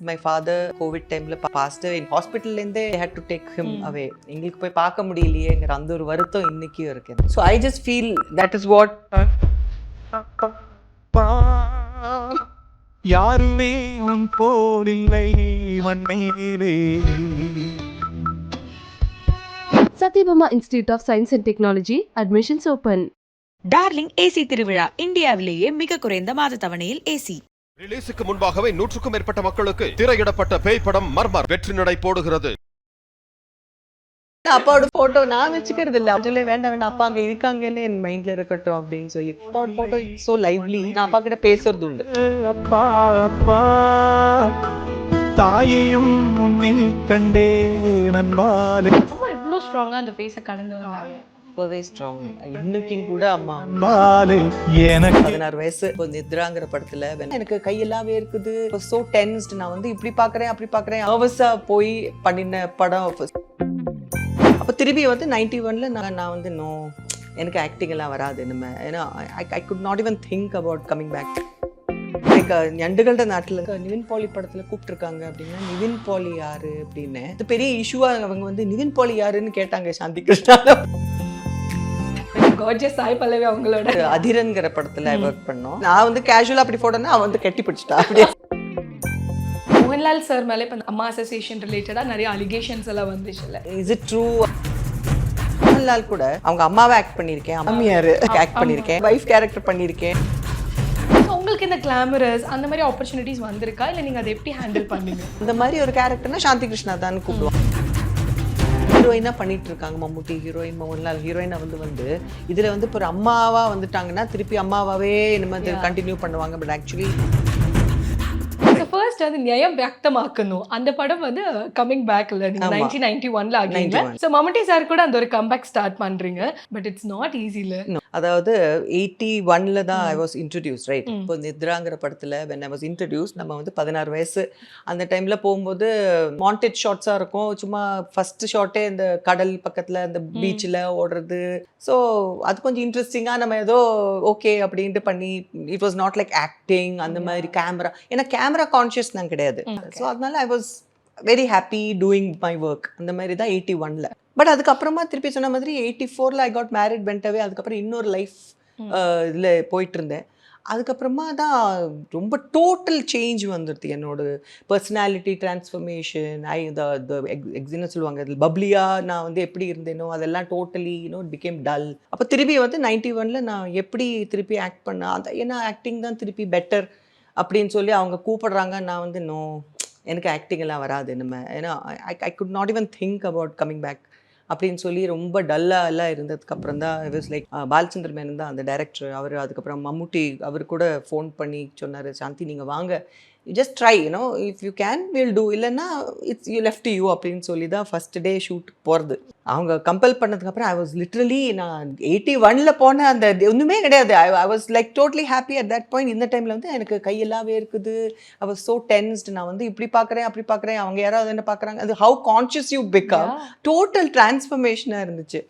My father covid டைம்ல passed in ஹாஸ்பிட்டல்ல இருந்தே had to take him away எங்களுக்கு போய் பார்க்க முடியலையேங்கிற அந்த ஒரு வருத்தம் இன்னைக்கும் இருக்கு. So I just feel that is what யாருமே மண்மேலே Satyabama Institute of Science and Technology, admissions open. Darling AC திருவிழா இந்தியாவிலேயே மிக குறைந்த மாத தவணையில் ஏசி ரிலீஸுக்கு முன்பாகவே நூற்றுக்கும் மேற்பட்ட மக்களுக்கு திரையிடப்பட்ட பேய் படம் மர்மர். வெற்றி நடை போடுகிறது. அப்பாவோட போட்டோ நான் வச்சுக்கிறது இல்ல. அதுல வேண்டாம் வேண்டாம். அப்பா அங்க இருக்காங்கன்னு என் மைண்ட்ல இருக்கட்டும் அப்படின்னு சொல்லி. அப்பாவோட போட்டோ சோ லைவ்லி நான் அப்பா கிட்ட பேசுறது உண்டு. அப்பா அப்பா. தாயையும் முன்னில் கண்டே நண்பாலே இவ்வளோ ஸ்ட்ராங்காக அந்த ஃபேஸை கடந்து வந்தாங்க. ரொம்பவே ஸ்ட்ராங் இன்னைக்கும் கூட அம்மா. எனக்கு பதினாறு வயசு இப்போ நித்ராங்கிற படத்துல. எனக்கு கையெல்லாமே இருக்குது. சோ டென்ஸ்ட் நான் வந்து இப்படி பாக்குறேன் அப்படி பாக்குறேன். நர்வஸா போய் பண்ணின படம் அப்ப திருப்பி வந்து நைன்டி ஒன்ல நான் நான் வந்து நோ எனக்கு ஆக்டிங் எல்லாம் வராது நம்ம ஏன்னா I could not even think about coming back like ஞண்டுகளோட நாட்டில் நிவின் பாலி படத்தில் கூப்பிட்டுருக்காங்க அப்படின்னா நிவின் பாலி யாரு? அப்படின்னு. பெரிய இஷ்யூவாக அவங்க வந்து நிவின் பாலி யாருன்னு கேட்டாங்க சாந்தி கிருஷ்ணா கார்ஜியஸ் சாய் பல்லவி அவங்களோட. அதிரன்கிற படத்துல ஒர்க் பண்ணோம். நான் வந்து கேஷுவலா அப்படி போட்டேன்னா அவன் வந்து கட்டி பிடிச்சிட்டா. அப்படியே. மோகன்லால் சார் மேலே இப்போ அம்மா அசோசியேஷன் ரிலேட்டடாக நிறைய அலிகேஷன்ஸ் எல்லாம் வந்துச்சுல்ல இஸ் இட் ட்ரூ மோகன்லால் கூட அவங்க அம்மாவை ஆக்ட் பண்ணியிருக்கேன். அம்மியாரு ஆக்ட் பண்ணியிருக்கேன். வைஃப் கேரக்டர் பண்ணியிருக்கேன். உங்களுக்கு இந்த கிளாமரஸ் அந்த மாதிரி ஆப்பர்ச்சுனிட்டிஸ் வந்திருக்கா? இல்லை நீங்கள் அதை எப்படி ஹேண்டில் பண்ணீங்க? இந்த மாதிரி ஒரு கேரக்டர்னா சாந்தி கிருஷ்ணா தான் கூப்பிடுவான் ஹீரோயினா பண்ணிட்டு இருக்காங்க மம்முட்டி ஹீரோயின் மோகன்லால். ஹீரோயினா வந்து வந்து இதுல வந்து இப்போ ஒரு அம்மாவா வந்துட்டாங்கன்னா திருப்பி அம்மாவாவே நம்ம கண்டினியூ பண்ணுவாங்க. பட் ஆக்சுவலி ஃபர்ஸ்ட் வந்து நியாயம் வியக்தமாக்கணும் அந்த படம் வந்து கமிங் பேக்ல நீங்க. நைன்டீன் நைன்டி ஒன்ல ஆகிங்க 91. ஸோ மம்முட்டி சார் கூட அந்த ஒரு கம்பேக் ஸ்டார்ட் பண்றீங்க. பட் இட்ஸ் நாட் ஈஸில அதாவது எயிட்டி ஒன்ல தான் ஐ வாஸ் இன்ட்ரடியூஸ் ரைட் இப்போ நித்ராங்கிற படத்துல வென் ஐ வாஸ் இன்ட்ரடியூஸ் நம்ம வந்து பதினாறு வயசு. அந்த டைம்ல போகும்போது மாண்டேஜ் ஷாட்ஸா இருக்கும். சும்மா ஃபர்ஸ்ட் ஷாட்டே இந்த கடல் பக்கத்துல இந்த பீச்சில் ஓடுறது. ஸோ அது கொஞ்சம் இன்ட்ரெஸ்டிங்கா நம்ம ஏதோ ஓகே அப்படின்ட்டு பண்ணி it was not like acting அந்த மாதிரி கேமரா ஏன்னா கேமரா கான்ஷியஸ் நான் கிடையாது. ஸோ அதனால I was very happy doing my work அந்த மாதிரி தான் எயிட்டி ஒன்ல பட் அதுக்கப்புறமா திருப்பி சொன்ன மாதிரி எயிட்டி ஃபோரில் ஐ காட் மேரிட் வென்டவே அதுக்கப்புறம் இன்னொரு லைஃப் இதில் போயிட்டு இருந்தேன் அதுக்கப்புறமா தான் ரொம்ப டோட்டல் சேஞ்ச் வந்துடுது என்னோட பர்சனாலிட்டி டிரான்ஸ்ஃபர்மேஷன் ஐ த எக்ஸின்னு சொல்லுவாங்க அதில் பப்ளியாக நான் வந்து எப்படி இருந்தேனோ அதெல்லாம் டோட்டலி யூனோ பிகேம் டல் அப்போ திருப்பி வந்து நைன்டி ஒனில் நான் எப்படி திருப்பி ஆக்ட் பண்ண அந்த ஏன்னா ஆக்டிங் தான் திருப்பி பெட்டர் அப்படின்னு சொல்லி அவங்க கூப்பிடுறாங்க நான் வந்து நோ எனக்கு ஆக்டிங் எல்லாம் வராது நம்ம. ஏன்னா I I could not even think about coming back அப்படின்னு சொல்லி ரொம்ப டல்லாக எல்லாம் இருந்ததுக்கு அப்புறம் தான் இட் லைக் பாலச்சந்திர மேனன் தான் அந்த டைரக்டர் அவர் அதுக்கப்புறம் மம்முட்டி அவர் கூட ஃபோன் பண்ணி சொன்னார் சாந்தி நீங்கள் வாங்க. Just try you know if you can will do இல்லைன்னா இட்ஸ் யூ லெஃப்ட் யூ அப்படின்னு சொல்லி தான் ஃபர்ஸ்ட் டே ஷூட் போகிறது அவங்க கம்பல் பண்ணதுக்கப்புறம் ஐ வாஸ் லிட்ரலி நான் எயிட்டி ஒனில் போன அந்த ஒன்றுமே கிடையாது. I I was like totally happy at that point இந்த டைமில் வந்து எனக்கு கையெல்லாமே இருக்குது. ஐ வாஸ் ஸோ டென்ஸ்ட் நான் வந்து இப்படி பார்க்குறேன் அப்படி பார்க்குறேன். அவங்க யாராவது என்ன பார்க்குறாங்க? அது how conscious you become total டிரான்ஸ்ஃபர்மேஷனாக இருந்துச்சு.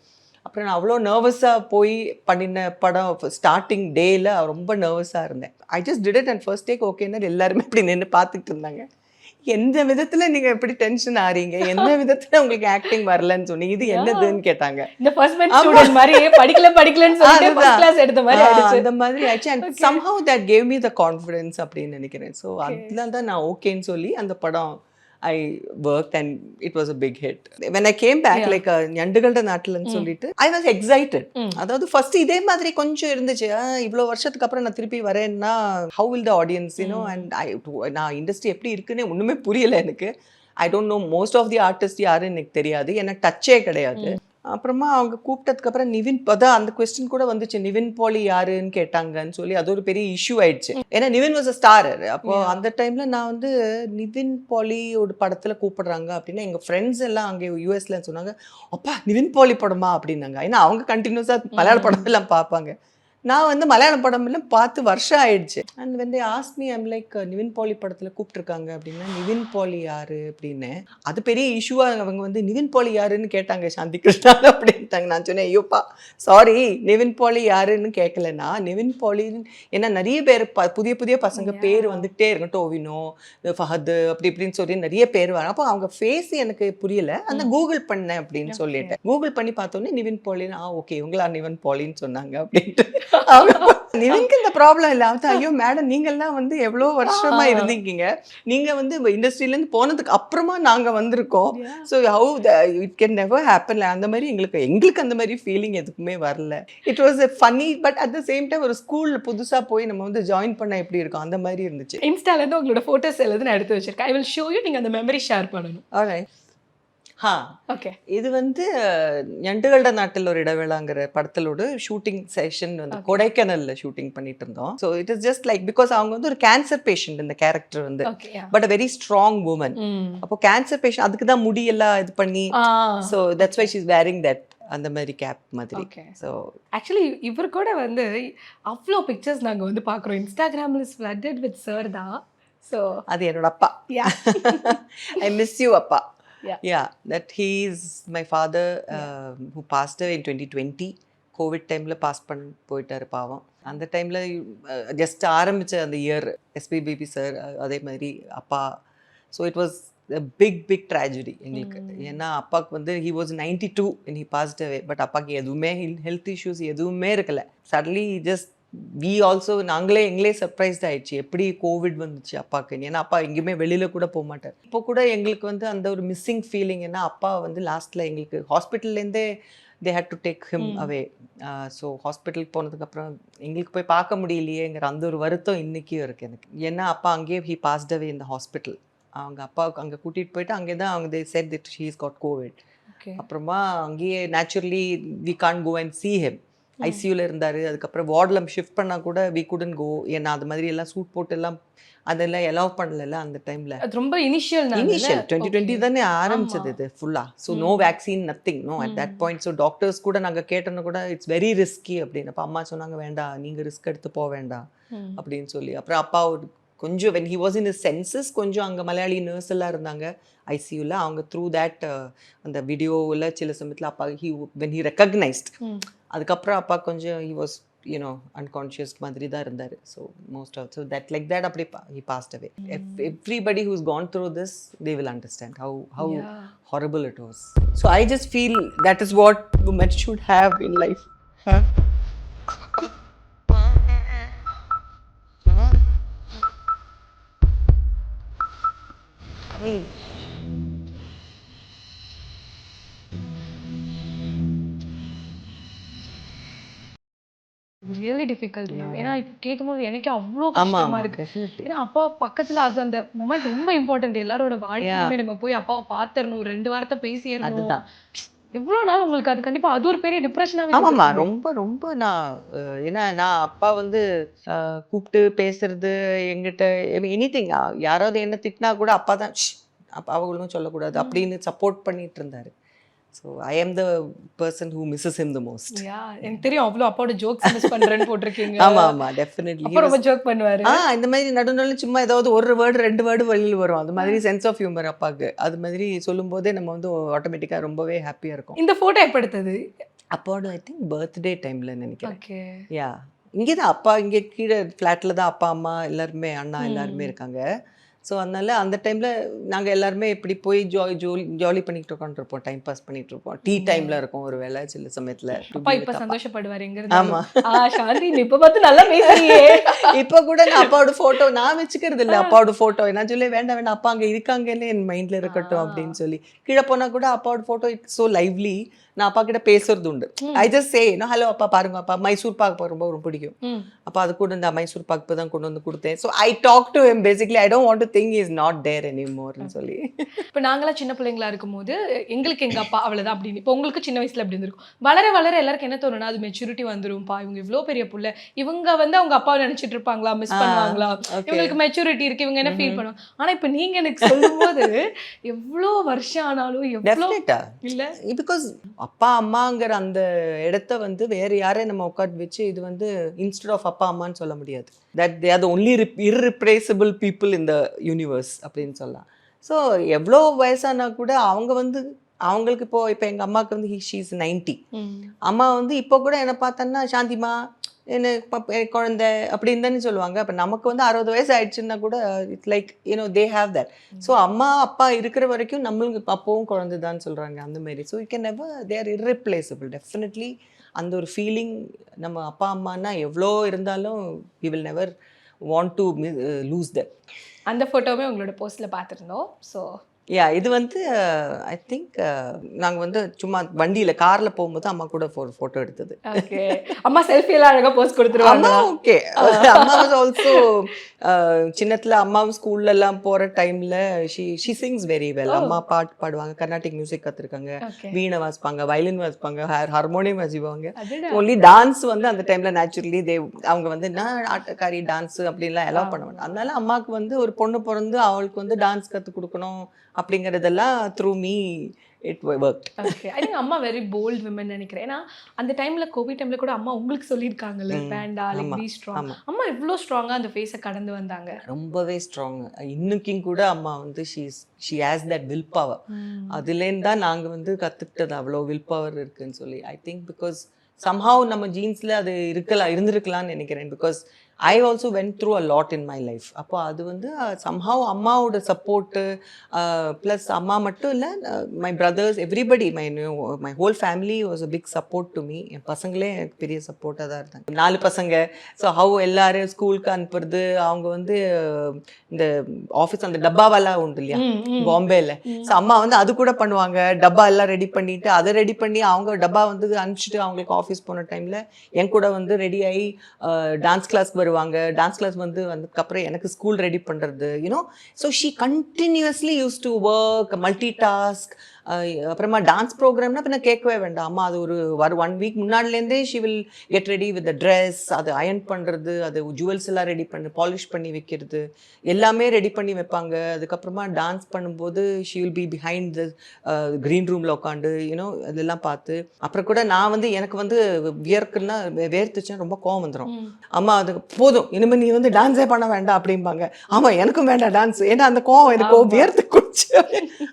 அப்புறம் நான் அவ்வளோ நர்வஸாக போய் பண்ணின படம் ஸ்டார்டிங் டேயில் ரொம்ப நர்வஸாக இருந்தேன். I just did it and first take ஓகேன்னு எல்லாருமே இப்படி நின்று பார்த்துட்டு இருந்தாங்க. எந்த விதத்துல நீங்க எப்படி டென்ஷன் ஆறீங்க? எந்த விதத்துல உங்களுக்கு ஆக்டிங் வரலன்னு சொன்னீங்க? இது என்னதுன்னு கேட்டாங்க. இந்த ஃபர்ஸ்ட் பெஞ்ச். ஸ்டூடெண்ட் மாதிரி படிக்கல படிக்கலன்னு சொல்லிட்டு. ஃபர்ஸ்ட் கிளாஸ் எடுத்த மாதிரி ஆயிடுச்சு. அந்த மாதிரி ஆச்சு and somehow that gave me the confidence அப்படின்னு நினைக்கிறேன். ஸோ அதெல்லாம் தான் நான் ஓகேன்னு சொல்லி அந்த படம் I work and it was a big hit when I came back like ஞண்டுகளோட நாட்டுலன்னு சொல்லிட்டு ஐ வாஸ் எக்ஸைட்டட் அதாவது ஃபர்ஸ்ட் இதே மாதிரி கொஞ்சம் இருந்துச்சு. இவ்வளோ வருஷத்துக்கு அப்புறம் நான் திருப்பி வரேன்னா how will the audience you know and I நான் இண்டஸ்ட்ரி எப்படி இருக்குன்னு ஒன்றுமே புரியல எனக்கு. I don't know most of the artist யாருன்னு எனக்கு தெரியாது. எனக்கு டச்சே கிடையாது. அப்புறமா அவங்க கூப்பிட்டதுக்கு அப்புறம் நிவின் அதான் அந்த கொஸ்டின் கூட வந்துச்சு. நிவின் பாலி யாருன்னு கேட்டாங்கன்னு சொல்லி அது ஒரு பெரிய இஷ்யூ ஆயிடுச்சு. ஏன்னா நிவின் வாஸ் அ ஸ்டார் அப்போ அந்த டைம்ல நான் வந்து நிவின் பாலி ஒரு படத்துல கூப்பிடுறாங்க அப்படின்னா எங்க ஃப்ரெண்ட்ஸ் எல்லாம் அங்கே யூஎஸ்ல சொன்னாங்க அப்பா நிவின் பாலி படமா? அப்படின்னாங்க. ஏன்னா அவங்க கண்டினியூஸா மலையாள படம் எல்லாம் பார்ப்பாங்க. நான் வந்து மலையாள படம் எல்லாம் பார்த்து வருஷம் ஆயிடுச்சு. அண்ட் வந்து ஆஸ்மி ஐம் லைக் நிவின் பாலி படத்தில் கூப்பிட்டுருக்காங்க அப்படின்னா நிவின் பாலி யாரு அப்படின்னு. அது பெரிய இஷ்யூவாக அவங்க வந்து நிவின் பாலி யாருன்னு கேட்டாங்க சாந்தி கிருஷ்ணா அப்படின்ட்டாங்க. நான் சொன்னேன் ஐயோப்பா சாரி நிவின் பாலி யாருன்னு கேட்கலன்னா நிவின் பாலின்னு ஏன்னா நிறைய பேர் ப புதிய புதிய பசங்க பேர் வந்துகிட்டே இருக்கும் டோவினோ ஃபஹத் அப்படி இப்படின்னு சொல்லி நிறைய பேர் வரும் அப்போ அவங்க ஃபேஸ் எனக்கு புரியல. அந்த கூகுள் பண்ணேன் அப்படின்னு சொல்லிட்டேன். கூகுள் பண்ணி பார்த்தோன்னே நிவின் பாலின்னு ஆ ஓகே இவங்களா நிவின் பாலின்னு சொன்னாங்க அப்படின்ட்டு. நிவின்க்கு இந்த ப்ராப்ளம் இல்லை. அவன் ஐயோ மேடம் நீங்கள்லாம் வந்து எவ்வளோ வருஷமா இருந்தீங்க நீங்க வந்து இண்டஸ்ட்ரியிலேருந்து போனதுக்கு அப்புறமா நாங்க வந்திருக்கோம். So how it can never happen அந்த மாதிரி எங்களுக்கு எங்களுக்கு அந்த மாதிரி ஃபீலிங் எதுக்குமே வரல. It was a funny but at the same time ஒரு ஸ்கூல்ல புதுசா போய் நம்ம வந்து ஜாயின் பண்ண எப்படி இருக்கும்? அந்த மாதிரி இருந்துச்சு. இன்ஸ்டால இருந்து உங்களோட போட்டோஸ் எழுது நான் எடுத்து வச்சிருக்கேன். ஐ வில் ஷோ யூ நீங்க அந்த மெமரி ஷேர் பண்ணணும். ഹാ ഓക്കെ ഇത് വന്ന് ഞണ്ടുകളുടെ നാട്ടിൽ ഒരു படத்தலோட ஷூட்டிங் செஷன் வந்து கொடைக்கானல்ல ஷூட்டிங் பண்ணிட்டு இருந்தோம் so it is just like because அவங்க வந்து ஒரு கேன்சர் பேஷண்ட் இந்த கேரக்டர் வந்து. But a very strong woman அப்போ கேன்சர் பேஷண்ட் அதுக்கு தான் முடியெல்லாம் இது பண்ணி. So that's why she's wearing that அந்த மாதிரி கேப் மாதிரி. ஸோ ஆக்சுவலி இவர் கூட வந்து அவ்வளோ பிக்சர்ஸ் நாங்கள் வந்து பார்க்குறோம் இன்ஸ்டாகிராமில் ஃப்ளட்டட் வித் சார் தான். ஸோ அது என்னோட அப்பா. ஐ மிஸ் யூ அப்பா. Yeah. Yeah that he is my father who passed in twenty twenty covid டைமில் பாஸ் பண்ண போயிட்டாரு பாவம். அந்த டைமில் ஜஸ்ட் ஆரம்பித்த அந்த இயர் எஸ்பிபிபி சார் அதே மாதிரி அப்பா. So it was big big tragedy எங்களுக்கு. ஏன்னா அப்பாவுக்கு வந்து he was ninety two in he passed away but அப்பாவுக்கு எதுவுமே ஹெல்த் இஷ்யூஸ் எதுவுமே இருக்கல. சடன்லி ஜஸ்ட் வி ஆல்சோ நாங்களே எங்களே சர்ப்ரைஸ்ட் ஆயிடுச்சு. எப்படி கோவிட் வந்துச்சு அப்பாவுக்கு ஏன்னா அப்பா எங்கேயுமே வெளியில கூட போக மாட்டார். இப்போ கூட எங்களுக்கு வந்து அந்த ஒரு மிஸ்ஸிங் ஃபீலிங் ஏன்னா அப்பா வந்து லாஸ்ட்ல எங்களுக்கு ஹாஸ்பிட்டல்லேருந்தே they had to take him away so ஹாஸ்பிட்டலுக்கு போனதுக்கப்புறம் எங்களுக்கு போய் பார்க்க முடியலையேங்கிற அந்த ஒரு வருத்தம் இன்னைக்கும் இருக்கு எனக்கு. ஏன்னா அப்பா அங்கேயே ஹி பாஸ்ட் அவே இந்த ஹாஸ்பிட்டல் அவங்க அப்பாவுக்கு அங்கே கூட்டிகிட்டு போயிட்டு அங்கே தான் அவங்க they said this is got covid அப்புறமா அங்கேயே naturally we can't go and see him. ஐசியூவில் இருந்தார். அதுக்கப்புறம் வார்டில் ஷிஃப்ட் பண்ணால் கூட வி குடன் கோ ஏன்னா அது மாதிரி எல்லாம் சூட் போட்டு எல்லாம் அதெல்லாம் எலவ் பண்ணல அந்த டைமில் அது ரொம்ப இனிஷியல் இனிஷியல் டுவெண்ட்டி டுவெண்ட்டி தானே ஆரம்பிச்சது இது ஃபுல்லாக so no vaccine nothing no at that point so doctors கூட நாங்கள் கேட்டோன்னு கூட இட்ஸ் வெரி ரிஸ்கி அப்படின்னு. அப்போ அம்மா சொன்னாங்க வேண்டாம் நீங்கள் ரிஸ்க் எடுத்து போக வேண்டாம் அப்படின்னு சொல்லி. அப்புறம் அப்பா கொஞ்சம் when he was in senses கொஞ்சம் அங்கே மலையாளி நர்ஸ் எல்லாம் இருந்தாங்க ஐசியூவில் அவங்க த்ரூ தேட் அந்த வீடியோவில் சில சமயத்தில் அப்பா ஹி வென் ஹி ரெக்கக்னைஸ்ட் அதுக்கப்புறம் அப்பா கொஞ்சம் ஹி வாஸ் யூனோ அன்கான்ஷியஸ் மாதிரி தான் இருந்தார். So most of so that like that அப்படி he passed away everybody who's gone through this they will understand how how horrible it was. So I just feel that is what women should have in life. Difficult ஏன்னா இப்போ கேட்கும்போது எனக்கு அவ்வளோ கஷ்டமா இருக்கு. ஏன்னா அப்பா பக்கத்துல அது அந்த மொமெண்ட் ரொம்ப இம்பார்ட்டன்ட் எல்லாரோட வாழ்க்கையுமே நம்ம போய் அப்பாவை பாத்துறணும் ரெண்டு வாரத்தை பேசிடணும் அதுதான். எவ்வளவு நாள் உங்களுக்கு அது கண்டிப்பா அது ஒரு பெரிய டிப்ரெஷனாவே ஆமாம்மா ரொம்ப ரொம்ப நான் ஏன்னா நான் அப்பா வந்து கூப்பிட்டு பேசுறது எங்கிட்ட எனி திங் யாராவது என்ன திட்டினா கூட அப்பா தான் "ஷ், அப்பா அவங்களும் சொல்லக்கூடாது அப்படின்னு சப்போர்ட் பண்ணிட்டு இருந்தாரு. So I am the person who misses him the most yeah எனக்கு தெரியும் அவ்வளவு அப்பாவோட ஜோக்ஸ் மிஸ் பண்றேன்னு போட்டிருக்கீங்க. ஆமா ஆமா டெஃபினெட்லி ரொம்ப ஜோக் பண்ணுவாரு. ஆ இந்த மாதிரி நடுநடுல சும்மா ஏதாவது ஒரு வேர்டு ரெண்டு வேர்டு வெளியில் வரும். அது மாதிரி சென்ஸ் ஆஃப் ஹியூமர் அப்பாவுக்கு அது மாதிரி சொல்லும் போதே நம்ம வந்து ஆட்டோமேட்டிக்காக ரொம்பவே ஹாப்பியாக இருக்கும். இந்த போட்டோ எப்ப எடுத்தது? அப்பாவோட ஐ திங்க் பர்த்டே டைமில் நினைக்கிறேன். யா இங்கே தான் அப்பா இங்கே கீழே ஃப்ளாட்டில் தான் அப்பா அம்மா எல்லாருமே அண்ணா எல்லாருமே இருக்காங்க. ஸோ அதனால அந்த டைமில் நாங்கள் எல்லாருமே இப்படி போய் ஜாலி ஜோலி ஜாலி பண்ணிட்டு உட்காந்துருப்போம் டைம் பாஸ் பண்ணிட்டு இருப்போம் டீ டைமில் இருக்கும் ஒரு வேளை சில சமயத்தில். அப்பா இப்ப சந்தோஷப்படுவாரு எங்க ஆமா. இருந்து ஆ சாந்தி நீ இப்ப பார்த்து நல்லா பேசுறியே. இப்போ கூட நான் அப்பாவோட போட்டோ நான் வச்சுக்கிறது இல்லை. அப்பாவோட போட்டோ நான் சொல்லி வேண்டாம் வேண்டாம். அப்பா அங்கே இருக்காங்கன்னு என் மைண்ட்ல இருக்கட்டும் அப்படின்னு சொல்லி. கீழே போனா கூட அப்பாவோட போட்டோ இட்ஸ் ஸோ லைவ்லி நான் அப்பா கிட்ட பேசுறது உண்டு. ஐ ஜஸ்ட் சே ஹலோ அப்பா பாருங்க அப்பா மைசூர் பாக் ரொம்ப ரொம்ப பிடிக்கும். அப்போ அது கூட இந்த மைசூர் பாக் இப்போ தான் கொண்டு வந்து கொடுத்தேன். So I talk to them basically I don't want to think is not there எனிமோர்னு சொல்லி. இப்போ நாங்களாம் சின்ன பிள்ளைங்களா இருக்கும்போது எங்களுக்கு எங்க அப்பா அவ்வளவுதான் அப்படின்னு. இப்போ உங்களுக்கு சின்ன வயசுல அப்படி இருந்திருக்கும்? வளர வளர எல்லாருக்கும் என்ன தோணும்னா அது மெச்சூரிட்டி வந்துரும்ப்பா இவங்க இவ்ளோ பெரிய புள்ள. இவங்க வந்து அவங்க அப்பாவை நினைச்சிட்டு இருப்பாங்களா? மிஸ் பண்ணுவாங்களா. இவங்களுக்கு மெச்சூரிட்டி இருக்கு இவங்க என்ன ஃபீல். பண்ணுவாங்க? ஆனா இப்போ நீங்க எனக்கு சொல்லும்போது எவ்வளோ வருஷம் ஆனாலும் எவ்வளோ இல்ல? பிகாஸ் அப்பா அம்மாங்கிற அந்த இடத்த வந்து வேற யாரையும் நம்ம உட்காந்து வச்சு இது வந்து இன்ஸ்டெட் ஆஃப் அப்பா அம்மான்னு சொல்ல முடியாது. That they are the only irreplaceable people in the universe அப்படின்னு சொல்லலாம். ஸோ எவ்வளோ வயசானா கூட அவங்க வந்து அவங்களுக்கு இப்போ இப்போ எங்கள் அம்மாவுக்கு வந்து ஷீஸ் நைன்ட்டி அம்மா வந்து இப்போ கூட என்னை பார்த்தோன்னா சாந்திமா என்ன குழந்தை அப்படின்னு தானே சொல்லுவாங்க. அப்போ நமக்கு வந்து அறுபது வயசு ஆயிடுச்சுன்னா கூட it's like you know they have that so அம்மா அப்பா இருக்கிற வரைக்கும் நம்மளுக்கு அப்பவும் குழந்தை தான் சொல்கிறாங்க அந்த மாதிரி so you can never there irreplaceable definitely அந்த ஒரு ஃபீலிங் நம்ம அப்பா அம்மானா எவ்வளோ இருந்தாலும் we will never want to lose that அந்த போட்டோவே உங்களோட போஸ்ட்ல பார்த்திருந்தோம். ஸோ யா இது வந்து ஐ திங்க் நாங்கள் வந்து சும்மா வண்டியில் காரில் போகும்போது அம்மா கூட ஒரு ஃபோட்டோ எடுத்தது. அம்மா செல்ஃபி எல்லாம் அழகா போஸ்ட் கொடுத்துருவாங்க அம்மா ஓகே அம்மா வாஸ் ஆல்சோ சின்னத்துல அம்மாவும் ஸ்கூல்ல எல்லாம் போற டைம்ல she she sings very well. அம்மா பாட்டு பாடுவாங்க கர்நாடிக் மியூசிக் கத்துருக்காங்க. ஓகே வீணை வாசிப்பாங்க வயலின் வாசிப்பாங்க ஹார்மோனியம் வாசிப்பாங்க. ஒன்லி டான்ஸ் வந்து அந்த டைம்ல நேச்சுரலி தே அவங்க வந்து நான் ஆட்டக்காரி டான்ஸ் அப்படின்லாம் எல்லாம் பண்ண மாட்டாங்க. அதனால அம்மாவுக்கு வந்து ஒரு பொண்ணு பிறந்து அவளுக்கு வந்து டான்ஸ் கத்து கொடுக்கணும். அப்படிங்கறதெல்லாம் through me it work okay I think அம்மா வெரி போல்ட் விமன் நினைக்கிறேன். ஏன்னா அந்த டைம்ல கோவிட் டைம்ல கூட அம்மா உங்களுக்கு சொல்லியிருக்காங்கல்ல ம், வேண்டா லைக் பி ஸ்ட்ராங் அம்மா இவ்ளோ ஸ்ட்ராங்கா அந்த ஃபேஸை கடந்து வந்தாங்க. ரொம்பவே ஸ்ட்ராங் இன்னைக்கும் கூட அம்மா வந்து she's she has that will power அதுலேருந்து தான் நாங்கள் வந்து கற்றுக்கிட்டது அவ்வளோ வில் பவர் இருக்குன்னு சொல்லி. ஐ திங்க் பிகாஸ் சம்ஹாவ் நம்ம ஜீன்ஸில் அது இருக்கலாம் இருந்திருக்கலாம்னு நினைக்கிறேன். Because I also went through a lot in my life அப்போ அது வந்து சம்ஹாவ் அம்மாவோட சப்போர்ட்டு ப்ளஸ் அம்மா மட்டும் இல்லை my brothers everybody my my whole family was a big support to me என் பசங்களே எனக்கு பெரிய சப்போர்ட்டாக தான் இருந்தாங்க. நாலு பசங்க. ஸோ ஹவ் எல்லாரும் ஸ்கூலுக்கு அனுப்புறது அவங்க வந்து இந்த ஆஃபீஸ் அந்த டப்பாவெல்லாம் உண்டு இல்லையா? பாம்பேல. ஸோ அம்மா வந்து அது கூட பண்ணுவாங்க. டப்பா எல்லாம் ரெடி பண்ணிட்டு அதை ரெடி பண்ணி அவங்க டப்பா வந்து அனுப்பிச்சிட்டு அவங்களுக்கு ஆஃபீஸ் போன டைம்ல என் கூட வந்து ரெடி ஆகி டான்ஸ் கிளாஸ்க்கு வருவாங்க டான்ஸ் கிளாஸ் வந்து வந்ததுக்கப்புறம் எனக்கு ஸ்கூல் ரெடி பண்ணுறது you know so she continuously use to work multi task அப்புறமா டான்ஸ் ப்ரோக்ராம்னா பின்ன கேட்கவே வேண்டாம். அம்மா அது ஒரு ஒரு one week முன்னாடிலேருந்தே she will get ready with dress அது அயன் பண்ணுறது அது ஜுவல்ஸ் எல்லாம் ரெடி பண்ணி பாலிஷ் பண்ணி வைக்கிறது எல்லாமே ரெடி பண்ணி வைப்பாங்க. அதுக்கப்புறமா டான்ஸ் பண்ணும்போது she will be behind the green ரூமில் உட்காந்து யூனோ அதெல்லாம் பார்த்து. அப்புறம் கூட நான் வந்து எனக்கு வந்து வியர்க்குன்னா வேர்த்துச்சுன்னா ரொம்ப கோவம் வந்துடும் அம்மா அது போதும். இனிமேல் நீ வந்து டான்ஸே பண்ண வேண்டாம் அப்படிம்பாங்க. ஆமாம் எனக்கும் வேண்டாம் டான்ஸ் ஏன்னா அந்த கோவம் எனக்கு. வியர்த்து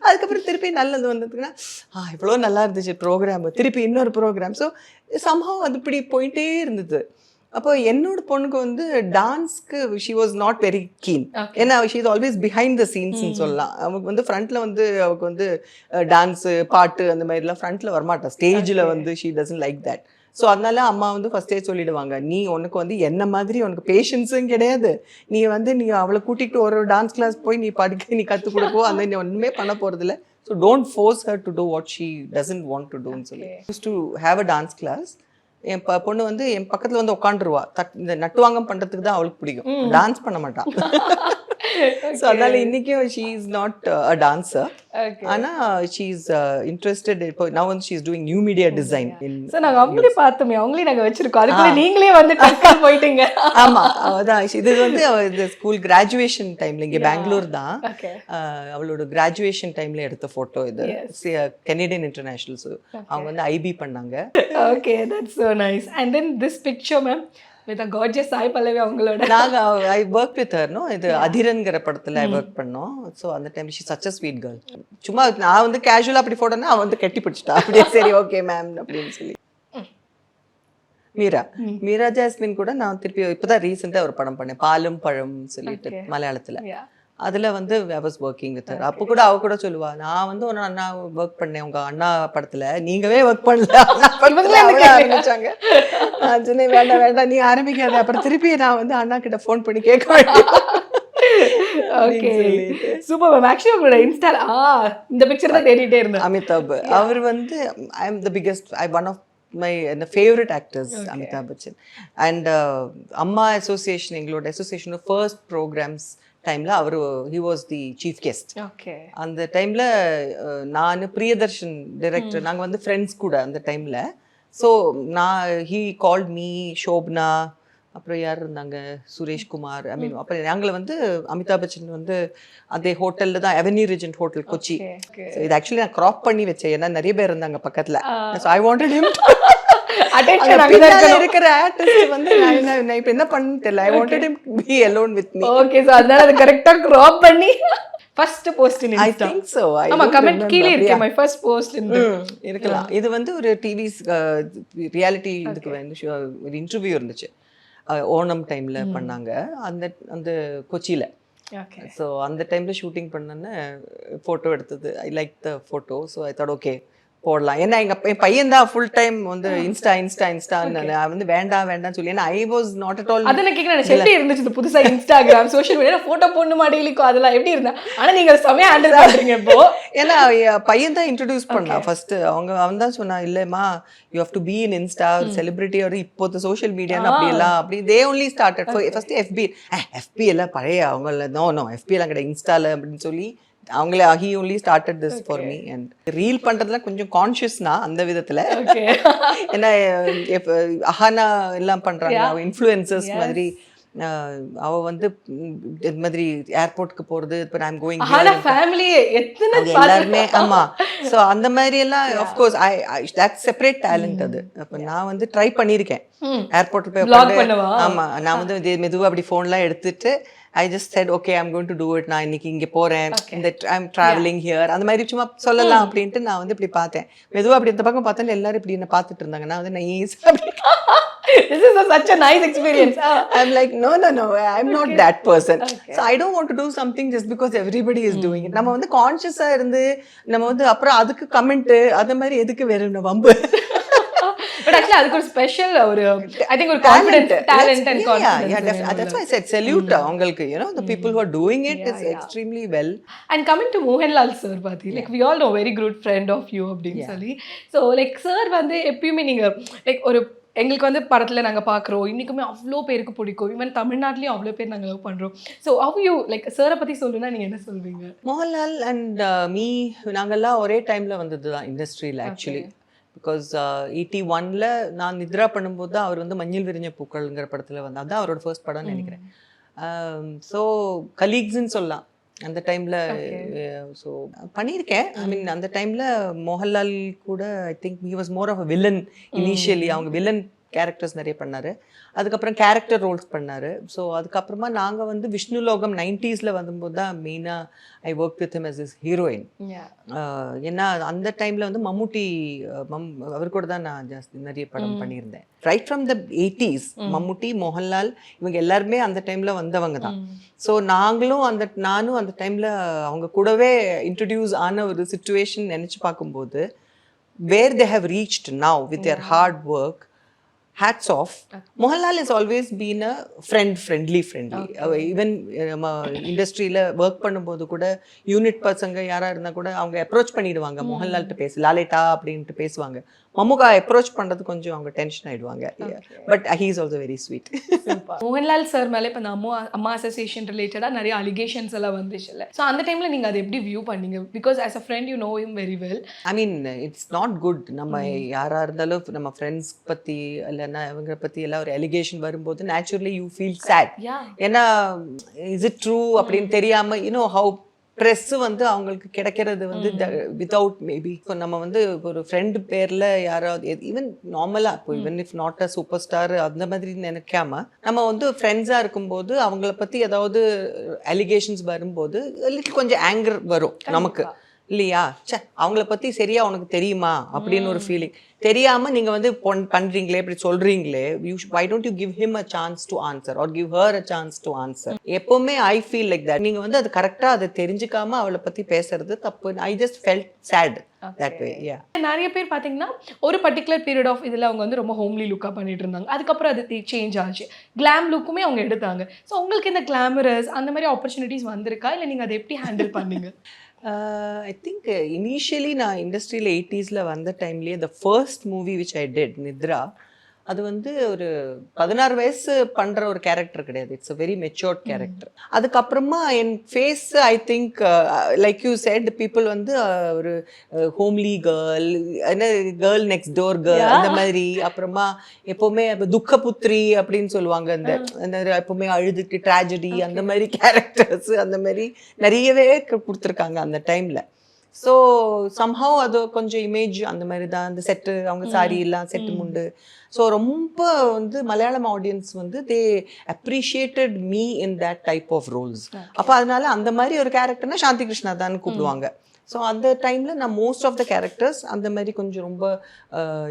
அதுக்கப்புறம் திருப்பி நல்லது வந்ததுன்னா ஆ இவ்வளோ நல்லா இருந்துச்சு ப்ரோக்ராம் திருப்பி இன்னொரு ப்ரோக்ராம் ஸோ சம்ஹவ் அது இப்படி போயிட்டே இருந்தது. அப்போ என்னோட பொண்ணுக்கு வந்து டான்ஸ்க்கு she was not very keen. ஏன்னா she is always behind the சீன்ஸ்னு சொல்லலாம். அவங்களுக்கு வந்து ஃப்ரண்ட்ல வந்து அவருக்கு வந்து டான்ஸு பாட்டு அந்த மாதிரிலாம் ஃப்ரண்ட்ல வரமாட்டா. ஸ்டேஜில். வந்து she doesn't like that so அதனால அம்மா வந்து ஃபர்ஸ்டே சொல்லிடுவாங்க நீ உனக்கு வந்து என்ன மாதிரி உனக்கு பேஷன்ஸும் கிடையாது. நீ வந்து நீ அவளை கூட்டிகிட்டு ஒரு டான்ஸ் கிளாஸ் போய் நீ படிக்க நீ கற்றுக் கொடுக்கோ அந்த நீ ஒன்றுமே பண்ண போகிறதில்ல so don't force her to do what she doesn't want to டூன்னு சொல்லி. Use to have a dance class என் ப- பொண்ணு வந்து என் பக்கத்துல வந்து உட்காந்துருவா தட் இந்த நட்டுவாங்கம் பண்றதுக்கு தான் அவளுக்கு பிடிக்கும். டான்ஸ் பண்ண மாட்டான் ஸோ அதனால இன்னைக்கும் she is not a dancer okay ஆனா ஷீ இஸ் இன்ட்ரெஸ்டட் இப்போ நான் வந்து she is doing new media design in sir நாங்க அப்படி பார்த்தோமே. அவங்களையும் நாங்க வச்சிருக்கோம். அதுக்குள்ள நீங்களே வந்து டக்குனு போயிட்டீங்க. ஆமா. அதான். இது வந்து இந்த ஸ்கூல் கிராஜுவேஷன் டைம்ல இங்க பெங்களூர் தான். அவளோட கிராஜுவேஷன் டைம்ல எடுத்த போட்டோ இது. கெனடியன் இன்டர்நேஷனல் அவங்க வந்து ஐபி பண்ணாங்க. Okay that's so nice and then this picture ma'am with a gorgeous Sai Pallavi அவங்களோட நாங்க I work with her no இது அதிரன்கிற படத்துல ஐ ஒர்க் பண்ணோம் ஸோ அந்த time she such a sweet girl சும்மா நான் வந்து கேஷுவலா அப்படி போட்டேன்னா அவன் வந்து கட்டி பிடிச்சிட்டா. அப்படியே சரி ஓகே மேம் அப்படின்னு சொல்லி. மீரா. மீரா ஜாஸ்மின் கூட நான் திருப்பி இப்பதான் ரீசெண்டா ஒரு படம் பண்ணேன். பாலும் பழம் சொல்லிட்டு. மலையாளத்துல. அதுல வந்து ஐ வாஸ் ஒர்க்கிங் வித் அப்போ கூட அவ கூட சொல்லுவா நான் வந்து ஒரு அண்ணா ஒர்க் பண்ணேன். உங்க அண்ணா படத்துல நீங்கவே ஒர்க் பண்ணல? ஆரம்பிச்சாங்க. நான் சொன்னேன் வேண்டாம் வேண்டாம் நீ ஆரம்பிக்காத. அப்புறம் திருப்பி நான் வந்து அண்ணா கிட்ட ஃபோன் பண்ணி கேட்க வேண்டியது. ஓகே அப்படின்னு சொல்லிட்டு. சூப்பர் மேம் ஆக்சுவலி உங்களோட இன்ஸ்டா ஆ இந்த பிக்சர் தான் தேடிட்டே இருந்தேன். அமிதாப் அவர் வந்து I am the biggest I one of my favourite actors Amitabh Bachchan. And அம்மா அசோசியேஷன் எங்களோட அசோசியேஷனோட ஃபர்ஸ்ட் ப்ரோக்ராம்ஸ் டைமில் அவர் he was the chief guest okay அந்த டைமில் நான் பிரியதர்ஷன் டைரக்டர் நாங்கள் வந்து ஃப்ரெண்ட்ஸ் கூட அந்த டைமில் ஸோ நான் ஹீ கால்ட் மீ ஷோப்னா அப்புறம் யார் இருந்தாங்க? சுரேஷ் குமார் ஐ மீன் அப்புறம் நாங்களை வந்து அமிதாப் பச்சன் வந்து அதே ஹோட்டலில் தான் அவென்யூ ரிஜென்ட் ஹோட்டல் கொச்சி. இது ஆக்சுவலி நான் க்ராப் பண்ணி வச்சேன். ஏன்னா நிறைய பேர் இருந்தாங்க பக்கத்தில். ஐ வாண்டட் அட்டென்ஷன் இருக்கிற ஆர்டிஸ்ட் வந்து நான் இப்போ என்ன பண்ணு தெரியல. I wanted him be alone with me okay so அதனால அது கரெக்ட்டா கிராப் பண்ணி first post in I think so ஆமா கமெண்ட் கீழே இருக்கு மை ஃபர்ஸ்ட் போஸ்ட் இன் இருக்கலாம். இது வந்து ஒரு டிவி ரியாலிட்டி இதுக்கு வந்து ஒரு இன்டர்வியூ இருந்துச்சு. அஹ், ஓணம் டைம்ல பண்ணாங்க. அந்த அந்த கொச்சியில. ஸோ அந்த டைம்ல ஷூட்டிங் பண்ணேன்னு ஃபோட்டோ எடுத்தது. I like the photo so I thought okay போடலாம். ஏன்னா எங்க என் பையன் தான் ஃபுல் டைம் வந்து இன்ஸ்டா இன்ஸ்டா இன்ஸ்டா நான் வந்து வேண்டாம் வேண்டாம் சொல்லி ஏன்னா I was not at all அத நான் கேக்குறேன் எப்படி இருந்துச்சு புதுசா இன்ஸ்டாகிராம் சோஷியல் மீடியா போட்டோ போடணுமா டெய்லிக்கும் அதெல்லாம் எப்படி இருந்தா? ஆனா நீங்க செமையா ஹேண்டில் பண்றீங்க இப்போ. ஏன்னா பையன் தான் இன்ட்ரடியூஸ் பண்ணான் ஃபர்ஸ்ட் அவங்க அவன் தான் சொன்னான் இல்லைம்மா you have to be in insta celebrity ஒரு இப்போது சோஷியல் மீடியான்னு அப்படி எல்லாம் அப்படி தே ஒன்லி ஸ்டார்டட் ஃபர்ஸ்ட் எஃபி எஃபி எல்லாம் பழைய அவங்க நோ நோ எஃபி எல்லாம் கிடையாது இன்ஸ்டால அப்படின்னு சொல்லி அவங்களே he only started this for me and reel பண்றதுல கொஞ்சம் கான்ஷியஸ்னா அந்த விதத்துல. ஏன்னா அஹானா எல்லாம் பண்றாங்க இன்ஃப்ளூயன்சஸ் மாதிரி. அவ வந்து இது மாதிரி ஏர்போர்ட்க்கு போறது இப்போ ஐம் கோயிங் ஆனா ஃபேமிலி எத்தனை எல்லாருமே ஆமா. சோ அந்த மாதிரி எல்லாம் of course I that separate talent அது. அப்ப நான் வந்து ட்ரை பண்ணிருக்கேன் ஏர்போர்ட்ல போய் Vlog உட்கார்ந்து- பண்ணவா? ஆமா நான் வந்து இது மெதுவா அப்படி ஃபோன்லாம் எடுத்துட்டு I just said okay I'm going to do it நான் இன்னைக்கு இங்க போறேன். இந்த ஐம் டிராவலிங் ஹியர் அந்த மாதிரி சும்மா சொல்லலாம் அப்படின்ட்டு நான் வந்து இப்படி பார்த்தேன். மெதுவா அப்படி இந்த பக்கம் பார்த்தா எல்லாரும் இப்படி என்ன பார்த்துட்டு இருந்தாங்க. நான் வந்து nice this is a, such a nice experience. I'm like, no, no, no, I'm not that person. So I don't want to do something just because everybody is doing it. நம்ம வந்து கான்ஷியஸா இருந்து நம்ம வந்து அப்புறம் அதுக்கு கமெண்ட் அந்த மாதிரி எதுக்கு வேற வம்பு? பட் ஆக்சுவலி அதுக்கு ஒரு ஸ்பெஷல் ஒரு ஐ திங்க் ஒரு confidence talent and that's why I said salute அவங்களுக்கு. You know the people who are doing it is extremely well. And coming to Mohanlal sir பாத்தி like we all know very good friend of you அப்படின்னு சொல்லி. So like sir வந்து எப்பயுமே நீங்க like ஒரு எங்களுக்கு வந்து படத்தில் நாங்கள் பார்க்குறோம் இன்றைக்குமே அவ்வளோ பேருக்கு பிடிக்கும். ஈவன் தமிழ்நாட்டிலையும் அவ்வளோ பேர் நாங்கள் லவ் பண்ணுறோம் ஸோ ஹவ் யூ லைக் சாரை பற்றி சொல்லணும்னா நீங்கள் என்ன சொல்வீங்க? மோகன்லால் அண்ட் மீ நாங்கெல்லாம் ஒரே டைம்ல வந்தது தான் இண்டஸ்ட்ரியில் ஆக்சுவலி பிகாஸ் எயிட்டி ஒன்ல நான் நித்ரா பண்ணும்போது தான் அவர் வந்து மஞ்சள் விரிஞ்ச பூக்கள்ங்கிற படத்துல வந்து அதான் அவரோட ஃபர்ஸ்ட் படம்னு நினைக்கிறேன். ஸோ கலீக்ஸ்ன்னு சொல்லலாம். அந்த டைம்ல ஸோ பண்ணியிருக்கேன். ஐ மீன் அந்த டைம்ல மோகன்லால் கூட I think he was more of a villain initially அவங்க வில்லன் கேரக்டர்ஸ் நிறைய பண்ணாரு. அதுக்கப்புறம் கேரக்டர் ரோல்ஸ் பண்ணாரு. ஸோ அதுக்கப்புறமா நாங்க வந்து விஷ்ணு லோகம் நைன்டிஸ்ல வந்தபோது தான் மெயினாக I work with him as his heroine ஏன்னா அந்த டைம்ல வந்து மம்முட்டி மம் அவர் கூட தான் நான் ஜாஸ்தி நிறைய படம் பண்ணியிருந்தேன். Right from the eighties Mammootty Mohanlal இவங்க எல்லாருமே அந்த டைம்ல வந்தவங்க தான். ஸோ நாங்களும் அந்த நானும் அந்த டைம்ல அவங்க கூடவே இன்ட்ரடியூஸ் ஆன ஒரு சுச்சுவேஷன் நினைச்சு பார்க்கும்போது where they have reached now with their hard work hats off Mohanlal is always been a friend friendly friendly even நம்ம இண்டஸ்ட்ரியில் ஒர்க் பண்ணும்போது கூட யூனிட் பசங்க யாராக இருந்தால் கூட அவங்க அப்ரோச் பண்ணிடுவாங்க. மோகன்லால்கிட்ட பேசு லாலேட்டா அப்படின்ட்டு பேசுவாங்க. மம்முகா அப்ரோச் பண்ணுறது கொஞ்சம் அவங்க டென்ஷன் ஆயிடுவாங்க. But he is also very sweet Mohanlal sir மேலே இப்போ இந்த அம்மா அம்மா அசோசியேஷன் ரிலேட்டடாக நிறைய அலிகேஷன்ஸ் எல்லாம் வந்துச்சுல்ல. ஸோ அந்த டைமில் நீங்கள் அதை எப்படி வியூ பண்ணீங்க? Because as a friend you know him very well I mean it's not good நம்ம யாரா இருந்தாலும் நம்ம ஃப்ரெண்ட்ஸ் பத்தி இல்லைன்னா இவங்க பத்தி எல்லாம் ஒரு எலிகேஷன் வரும்போது நேச்சுரலி யூ ஃபீல் சேட் ஏன்னா இஸ் இட் ட்ரூ அப்படின்னு தெரியாம யூனோ ஹவு ப்ரெஸ் வந்து அவங்களுக்கு கிடைக்கிறது வந்து வித்தவுட் மேபி இப்போ நம்ம வந்து ஒரு ஃப்ரெண்டு பேர்ல யாராவது ஈவன் நார்மலா இப்போ even if not a super star அந்த மாதிரி நினைக்காம நம்ம வந்து ஃப்ரெண்ட்ஸா இருக்கும்போது அவங்கள பத்தி ஏதாவது அலிகேஷன்ஸ் வரும்போது little கொஞ்சம் ஆங்கர் வரும் நமக்கு. இல்லையா? ச்சே அவங்கள பத்தி சரியா உனக்கு தெரியுமா? அப்படின்னு ஒரு ஃபீலிங் தெரியாம நீங்க வந்து பொன் பண்றீங்களே இப்படி சொல்றீங்களே you why don't you give him a chance to answer or give her a chance to answer எப்பவுமே ஐ ஃபீல் லைக் தட் நீங்க வந்து அது கரெக்டா அதை தெரிஞ்சுக்காம அவளை பத்தி பேசுறது தப்பு. ஐ ஜஸ்ட் ஃபெல்ட் சேட் நிறைய பேர் பார்த்தீங்கன்னா ஒரு பர்டிகுலர் பீரியட் ஆஃப் இதில் அவங்க வந்து ரொம்ப ஹோம்லி லுக்காக பண்ணிட்டு இருந்தாங்க. அதுக்கப்புறம் அது சேஞ்ச் ஆச்சு. கிளாம் லுக்குமே அவங்க எடுத்தாங்க. ஸோ உங்களுக்கு இந்த கிளாமரஸ் அந்த மாதிரி ஆப்பர்ச்சுனிட்டிஸ் வந்திருக்கா? இல்லை நீங்கள் அதை எப்படி ஹேண்டில் பண்ணீங்க? ஐ திங்க் இனிஷியலி நான் இண்டஸ்ட்ரியில் எயிட்டிஸில் வந்த டைம்லேயே the first movie which I did Nidra அது வந்து ஒரு பதினாறு வயசு பண்ற ஒரு கேரக்டர் கிடையாது. It's a very matured character அதுக்கப்புறமா என் face I think like you said people வந்து uh, ஒரு ஹோம்லி கேர்ள் என்ன கேர்ள் நெக்ஸ்ட் டோர் கேர்ள் அந்த மாதிரி. அப்புறமா எப்பவுமே அப்ப துக்கபுத்திரி அப்படின்னு சொல்லுவாங்க அந்த அந்த எப்பவுமே அழுதுட்டு ட்ராஜடி அந்த மாதிரி கேரக்டர்ஸ் அந்த மாதிரி நிறையவே கொடுத்திருக்காங்க அந்த டைம்ல ஸோ சம்ஹவ் அது கொஞ்சம் இமேஜ் அந்த மாதிரி தான் அந்த செட்டு அவங்க சாரி எல்லாம் செட்டு முண்டு. ஸோ ரொம்ப வந்து மலையாளம் ஆடியன்ஸ் வந்து they appreciated me in that type of roles அப்போ அதனால அந்த மாதிரி ஒரு கேரக்டர்னா சாந்தி கிருஷ்ணா தான் கூப்பிடுவாங்க. ஸோ அந்த டைமில் நான் மோஸ்ட் ஆஃப் த கேரக்டர்ஸ் அந்த மாதிரி கொஞ்சம் ரொம்ப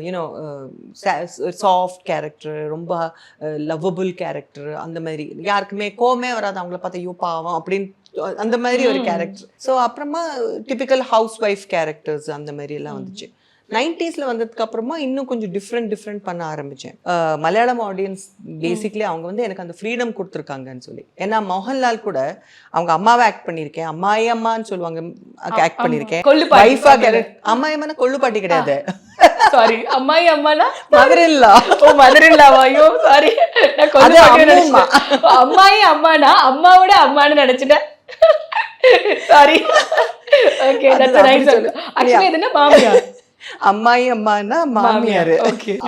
யூனோ சாஃப்ட் கேரக்டர் ரொம்ப லவ்வபிள் கேரக்டர் அந்த மாதிரி. யாருக்குமே கோமே வராது. அவங்கள பார்த்தா ஐயோ பாவம் அப்படின்னு அந்த மாதிரி ஒரு கேரக்டர் ஸோ அப்புறமா டிபிக்கல் ஹவுஸ் ஒய்ஃப் கேரக்டர்ஸ் அந்த மாதிரி எல்லாம் வந்துச்சு. நைன்டிஸ்ல வந்ததுக்கு அப்புறமா இன்னும் கொஞ்சம் டிஃப்ரெண்ட் டிஃப்ரெண்ட் பண்ண ஆரம்பிச்சேன். அஹ் மலையாளம் ஆடியன்ஸ் பேசிக்லி அவங்க வந்து எனக்கு அந்த ஃப்ரீடம் கொடுத்துருக்காங்கன்னு சொல்லி. ஏன்னா மோகன்லால் கூட அவங்க அம்மாவை ஆக்ட் பண்ணியிருக்கேன். அம்மாயி அம்மான்னு சொல்லுவாங்க. ஆக்ட் பண்ணியிருக்கேன். கேரக்டர் அம்மாயி அம்மா கொள்ளுப்பாட்டி கிடையாது. சாரி அம்மாயி அம்மானா? மதர் இல்லா ஓ மதர் இல்லாவா ஐயோ சாரி. அம்மாயி அம்மானா? அம்மாவோட அம்மான்னு நினைச்சிட்டேன். Sorry okay. ஆக்சுவலி இது என்ன மாமியார். அம்மாயி அம்மானா மாமியார்.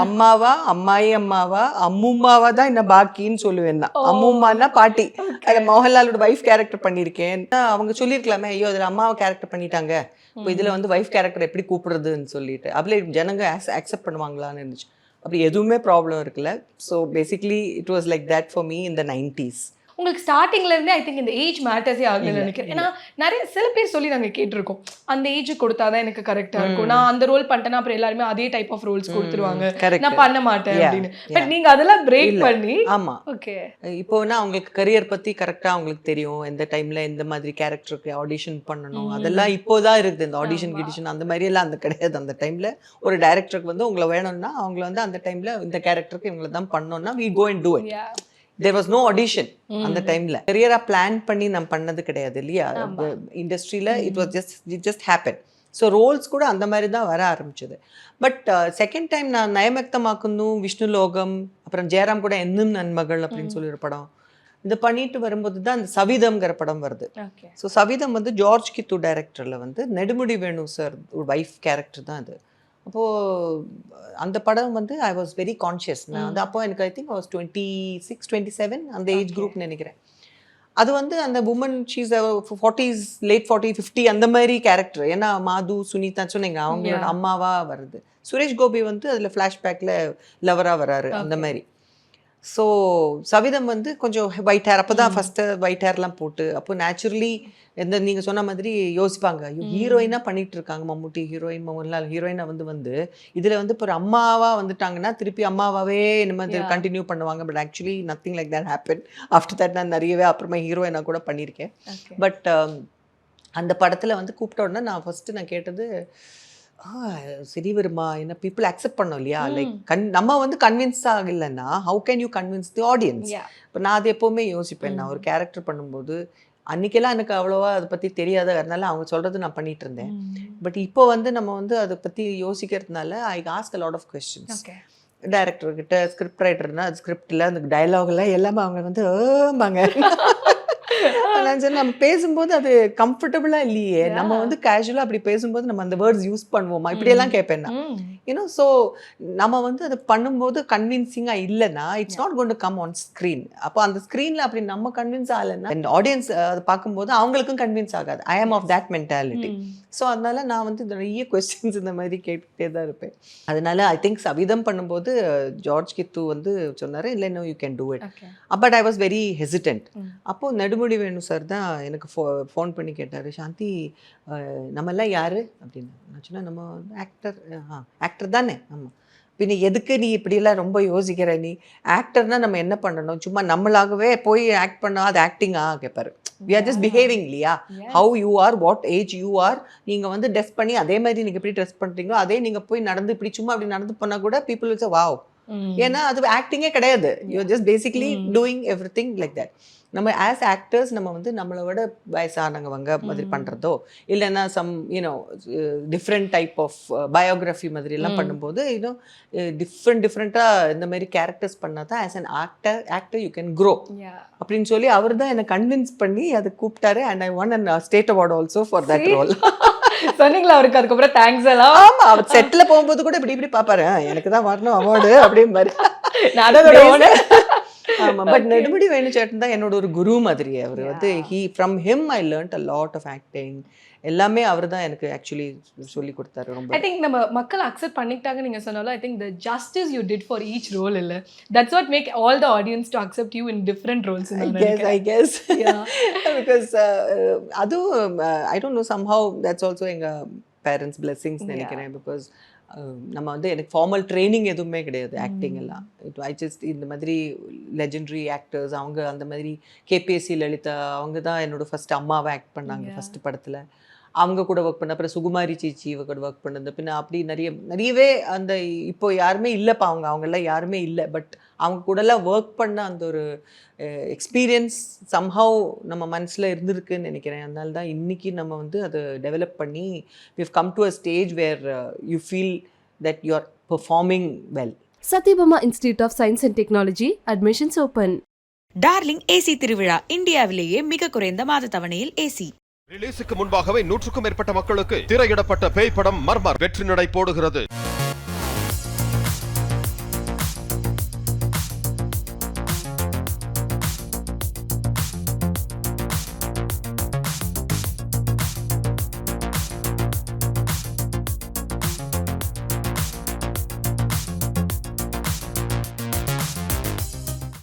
அம்மாவா அம்மாயி அம்மாவா அம்மும்மாவா தான் என்ன பாக்கின்னு சொல்லுவேன் நான். அம்மும்மானா பாட்டி. அதுல மோகன்லாலோட வைஃப் கேரக்டர் பண்ணியிருக்கேன். அவங்க சொல்லியிருக்கலாமே ஐயோ அதுல அம்மாவை கேரக்டர் பண்ணிட்டாங்க. இப்போ இதுல வந்து வைஃப் கேரக்டர் எப்படி கூப்பிடுறதுன்னு சொல்லிட்டு. அப்படியே ஜனங்க அக்செப்ட் பண்ணுவாங்களான்னு இருந்துச்சு. அப்படி எதுவுமே ப்ராப்ளம் இருக்குல்ல so basically it was like that for me இந்த நைன்டிஸ் உங்களுக்கு ஸ்டார்டிங்ல இருந்தே ஐ திங்க் இந்த ஏஜ் மேட்டர்ஸே ஆகலன்னு நினைக்கிறேன். ஏன்னா நிறைய சில பேர் சொல்லி நாங்க கேட்டிருக்கோம். அந்த ஏஜ் கொடுத்தாதான் எனக்கு கரெக்டா இருக்கும். நான் அந்த ரோல் பண்ணிட்டேன்னா அப்புறம் எல்லாருமே அதே டைப் ஆஃப் ரோல்ஸ் கொடுத்துருவாங்க. நான் பண்ண மாட்டேன் அப்படின்னு. பட் நீங்க அதெல்லாம் பிரேக். பண்ணி ஆமா. ஓகே இப்போனா அவங்களுக்கு கரியர் பத்தி கரெக்டா அவங்களுக்கு தெரியும். எந்த டைம்ல எந்த மாதிரி கேரக்டருக்கு ஆடிஷன் பண்ணணும். அதெல்லாம் இப்போதான் இருக்குது. இந்த ஆடிஷன் கிடிஷன் அந்த மாதிரி எல்லாம் அந்த கிடையாது. அந்த டைம்ல ஒரு டைரக்டருக்கு வந்து உங்களை வேணும்னா அவங்கள வந்து அந்த டைம்ல இந்த கேரக்டருக்கு இவங்களை தான் பண்ணோம்னா we go and do it there was no audition அந்த டைம்ல கரியரா பிளான் பண்ணி நம்ம பண்ணது கிடையாது இல்லையா? இண்டஸ்ட்ரியில it was just it just happen so roles கூட அந்த மாதிரி தான் வர ஆரம்பிச்சது. பட் செகண்ட் டைம் நான் நயமக்தமாக்குன்னு விஷ்ணு லோகம் அப்புறம் ஜெயராம் கூட என்னும் நன்மகள் அப்படின்னு சொல்லி ஒரு படம். இது பண்ணிட்டு வரும்போது தான் அந்த சவிதம்ங்கிற படம் வருது. ஸோ சவிதம் வந்து ஜார்ஜ் கித்து டைரக்டரில் வந்து நெடுமுடி வேணு சார் ஒரு வைஃப் கேரக்டர் தான் அது அப்போது அந்த படம் வந்து ஐ வாஸ் வெரி கான்ஷியஸ் நான் வந்து அப்போ எனக்கு I think was twenty six twenty seven அந்த ஏஜ் குரூப் நினைக்கிறேன். அது வந்து அந்த woman she's forties late forty fifty அந்த மாதிரி கேரக்டர் ஏன்னா மாது சுனிதா சொன்னீங்க அவங்களோட Yeah. அம்மாவா வருது சுரேஷ் கோபி வந்து அதில் ஃப்ளாஷ்பேக்கில் லவராக வராரு அந்த மாதிரி. ஸோ சவிதம் வந்து கொஞ்சம் ஒயிட் ஹேர் அப்போ தான் ஃபஸ்ட்டு ஒயிட் ஹேர்லாம் போட்டு அப்போ நேச்சுரலி எந்த நீங்கள் சொன்ன மாதிரி யோசிப்பாங்க. ஐயோ ஹீரோயினாக பண்ணிட்டு இருக்காங்க மம்முட்டி ஹீரோயின் மோகன்லால் ஹீரோயினாக வந்து வந்து இதில் வந்து இப்போ ஒரு அம்மாவா வந்துட்டாங்கன்னா திருப்பி மாதிரி Yeah. கண்டினியூ பண்ணுவாங்க. But actually nothing like that happen after that நான் நிறையவே அப்புறமா ஹீரோயினாக கூட பண்ணியிருக்கேன். பட் அந்த படத்தில் வந்து கூப்பிட்ட உடனே நான் ஃபஸ்ட்டு நான் கேட்டது சரி வருமா என்ன பீப்புள் அக்செப்ட் பண்ணோம் இல்லையா? லைக் கன் நம்ம வந்து கன்வின்ஸ் ஆகலைன்னா how can you convince the audience இப்போ நான் அது எப்போவுமே யோசிப்பேன். நான் ஒரு கேரக்டர் பண்ணும்போது அன்னைக்கெல்லாம் எனக்கு அவ்வளோவா அதை பற்றி தெரியாத அதனால அவங்க சொல்கிறது நான் பண்ணிட்டு இருந்தேன். பட் இப்போ வந்து நம்ம வந்து அதை பற்றி யோசிக்கிறதுனால I ask lot of questions டைரக்டர்கிட்ட script ரைட்டர்னா ஸ்கிரிப்டில் அந்த டயலாக்லாம் எல்லாமே அவங்க வந்து ஏம்பாங்க நான் சொன்னேன், நம்ம பேசும்போது அது கம்ஃபர்டபுளாக இல்லையே. நம்ம வந்து கேஷுவலாக அப்படி பேசும்போது நம்ம அந்த வேர்ட்ஸ் யூஸ் பண்ணுவோமா? இப்படியெல்லாம் கேட்பேன் நான். யூனோ ஸோ நம்ம வந்து அதை பண்ணும்போது கன்வின்சிங்காக இல்லைன்னா it's not gonna come on screen அப்போ அந்த ஸ்க்ரீனில் அப்படி நம்ம கன்வின்ஸ் ஆகலைன்னா ஆடியன்ஸ் அதை பார்க்கும்போது அவங்களுக்கும் கன்வின்ஸ் ஆகாது. ஐ ஆம் ஆஃப் தட் மென்டாலிட்டி ஸோ அதனால நான் வந்து நிறைய கொஸ்டின்ஸ் இந்த மாதிரி கேட்டுகிட்டே தான் இருப்பேன். அதனால ஐ திங்க் சவிதம் பண்ணும்போது ஜார்ஜ் கித்து வந்து சொன்னார் இல்லை no you can do it but I was very hesitant. அப்போது நெடுமுடி வேணு சார் தான் எனக்கு ஃபோ ஃபோன் பண்ணி கேட்டார் சாந்தி அஹ், நம்ம எல்லாம் யாரு? அப்படின்னு. நான் சொன்னேன் நம்ம ஆக்டர் ஆ ஆக்டர் தானே. ஆமாம் பின்ன எதுக்கு நீ இப்படியெல்லாம் ரொம்ப யோசிக்கிற நீ? ஆக்டர்னா நம்ம என்ன பண்ணணும்? சும்மா நம்மளாகவே போய் ஆக்ட் பண்ணா அது ஆக்டிங்கா கேட்பாரு வி ஆர் ஜஸ்ட் பிஹேவிங் இல்லையா how you are what age you are நீங்கள் வந்து ட்ரெஸ் பண்ணி அதே மாதிரி நீங்கள் எப்படி ட்ரெஸ் பண்ணுறீங்களோ அதே நீங்கள் போய் நடந்து இப்படி சும்மா அப்படி நடந்து பண்ணால் கூட பீப்புள் வாவ் ஏன்னா அது ஆக்டிங்கே கிடையாது. You just basically doing everything like that நம்ம ஆஸ் ஆக்டர்ஸ் நம்ம வந்து நம்மளை விட வயசானவங்க மாதிரி பண்ணுறதோ இல்லைன்னா some you know different type of biography மாதிரி எல்லாம் பண்ணும்போது யூனோ டிஃப்ரெண்ட் டிஃப்ரெண்ட்டாக இந்த மாதிரி கேரக்டர்ஸ் பண்ணால் தான் as an actor actor you can grow அப்படின்னு சொல்லி அவர் தான் என்னை கன்வின்ஸ் பண்ணி அதை கூப்பிட்டாரு. And I won and state award also for that role சொன்னீங்களா அவருக்கு? அதுக்கப்புறம் தேங்க்ஸ் எல்லாம்? ஆமா அவர் செட்ல போகும்போது கூட இப்படி இப்படி பாப்பாரு "ஆ, எனக்கு தான் வரணும் அவார்டு அப்படின்னு மாதிரி நான் அதோட. ஆமா பட் நெடுமுடி வேணுச்சேட்டன் தான் என்னோட ஒரு குரு மாதிரி அவர். வந்து he from him I learned a lot of acting எல்லாமே அவர் தான் எனக்கு ஆக்சுவலி சொல்லி கொடுத்தாரு ஐ ரொம்ப திங்க் நம்ம மக்கள் அக்செப்ட் பண்ணிக்கிட்டாங்க நீங்க சொன்னாலும் I think the justice you did for each role இல்ல. That's what make all the audience to accept you in different roles I guess I guess because அதுவும் I don't know somehow that's also எங்கள் parents blessings நினைக்கிறேன். Because நம்ம வந்து எனக்கு formal training எதுவுமே கிடையாது acting எல்லாம். இட் ஐ ஜஸ்ட் இந்த மாதிரி லெஜெண்டரி ஆக்டர்ஸ் அவங்க அந்த மாதிரி கேபிஎஸ்சி லலிதா அவங்க தான் என்னோட ஃபர்ஸ்ட் அம்மாவை ஆக்ட் பண்ணாங்க ஃபர்ஸ்ட் படத்தில். அவங்க கூட ஒர்க் பண்ண அப்புறம் சுகுமாரி சீச்சி இவ கூட ஒர்க் பண்ணது பின்ன அப்படி நிறைய நிறையவே அந்த இப்போ யாருமே இல்லைப்பா அவங்க அவங்கெல்லாம் யாருமே இல்லை பட் அவங்க கூடலாம் ஒர்க் பண்ண அந்த ஒரு எக்ஸ்பீரியன்ஸ் சம்ஹவ் நம்ம மனசில் இருந்திருக்குன்னு நினைக்கிறேன் அதனால தான் இன்னைக்கு நம்ம வந்து அதை டெவலப் பண்ணி we've come to a stage where you feel that you are performing well Satyabama Institute of Science and Technology. Admissions open. Darling AC திருவிழா இந்தியாவிலேயே மிக குறைந்த மாத தவணையில் ஏசி ரிலீஸுக்கு முன்பாகவே நூற்றுக்கும் மேற்பட்ட மக்களுக்கு திரையிடப்பட்ட பேய் படம் மர்மர். வெற்றி நடை போடுகிறது.